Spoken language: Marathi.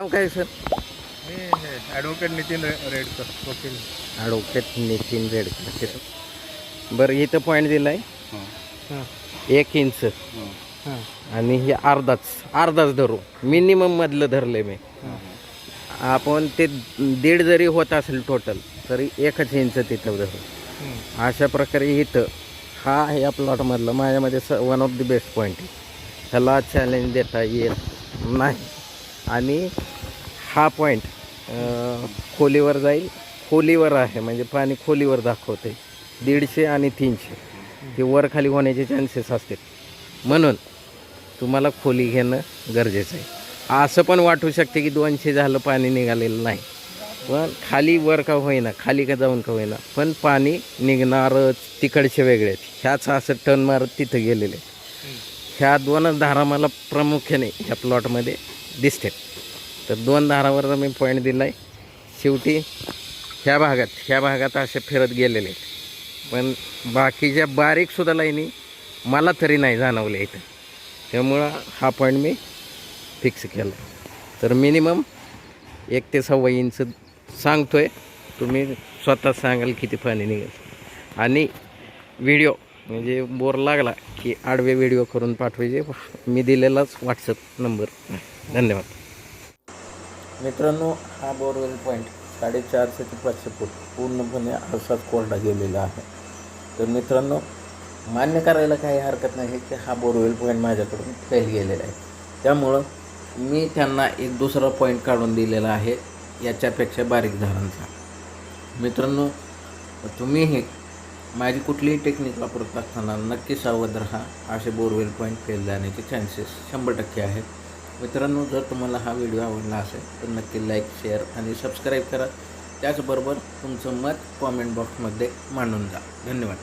नाव काय सर? मी ॲडव्होकेट नितीन रे रेडकर वकील. ॲडव्होकेट नितीन रेडकर बरं इथं पॉईंट दिला आहे एक इंच आणि हे अर्धाच अर्धाच धरू. मिनिमम मधलं धरले मी. आपण ते दीड जरी होत असेल टोटल तरी एकच इंच तिथं धरू. अशा प्रकारे इथं हा या प्लॉटमधलं माझ्यामध्ये स one of the best point आहे. ह्याला चॅलेंज देता येत नाही. आणि हा पॉईंट खोलीवर जाईल. खोलीवर आहे म्हणजे पाणी खोलीवर दाखवते. दीडशे आणि तीनशे. हे वर खाली होण्याचे चान्सेस असतील. म्हणून तुम्हाला खोली घेणं गरजेचं आहे. असं पण वाटू शकते की दोनशे झालं पाणी निघालेलं नाही. पण खाली वर का होईना खाली का जाऊन का होईना. पण पाणी निघणारच तिकडचे वेगळे आहेत. ह्याच असं टर्न मारत तिथं गेलेले ह्या दोनच धारा मला प्रामुख्याने ह्या प्लॉटमध्ये दिसते. तर दोन दारावर मी पॉईंट दिला आहे शेवटी ह्या भागात ह्या भागात असे फिरत गेलेले आहेत. पण बाकीच्या बारीकसुद्धा लाईनी मला तरी नाही जाणवल्या इथं. त्यामुळं हा पॉईंट मी फिक्स केला. तर मिनिमम एक ते सव्वा इंच सांगतो आहे तुम्ही स्वतः सांगाल किती पाणी निघेल. आणि व्हिडिओ म्हणजे बोर लागला की आडवे व्हिडिओ करून पाठवायचे. मी दिलेलाच व्हॉट्सअप नंबर धन्यवाद. मित्रांनो हा बोरवेल पॉईंट साडेचारशे ते पाचशे फूट पूर्णपणे आरसात कोरडा गेलेला आहे. तर मित्रांनो मान्य करायला काही हरकत नाही की हा बोरवेल पॉईंट माझ्याकडून फेल गेलेला आहे. त्यामुळं मी त्यांना एक दुसरा पॉईंट काढून दिलेला आहे. याच्यापेक्षा बारीक धारांचा. मित्रांनो तुम्हीही माझी कुठलीही टेक्निक वापरत असताना नक्की सावध राहा. असे बोरवेल पॉईंट फेल जाण्याचे चान्सेस शंभर टक्के आहेत. मित्रांनो जर तुम्हाला हा व्हिडिओ आवडला असेल तर नक्की लाईक शेअर आणि सबस्क्राईब करा. त्याचबरोबर तुमचं मत कॉमेंट बॉक्समध्ये मांडून जा धन्यवाद.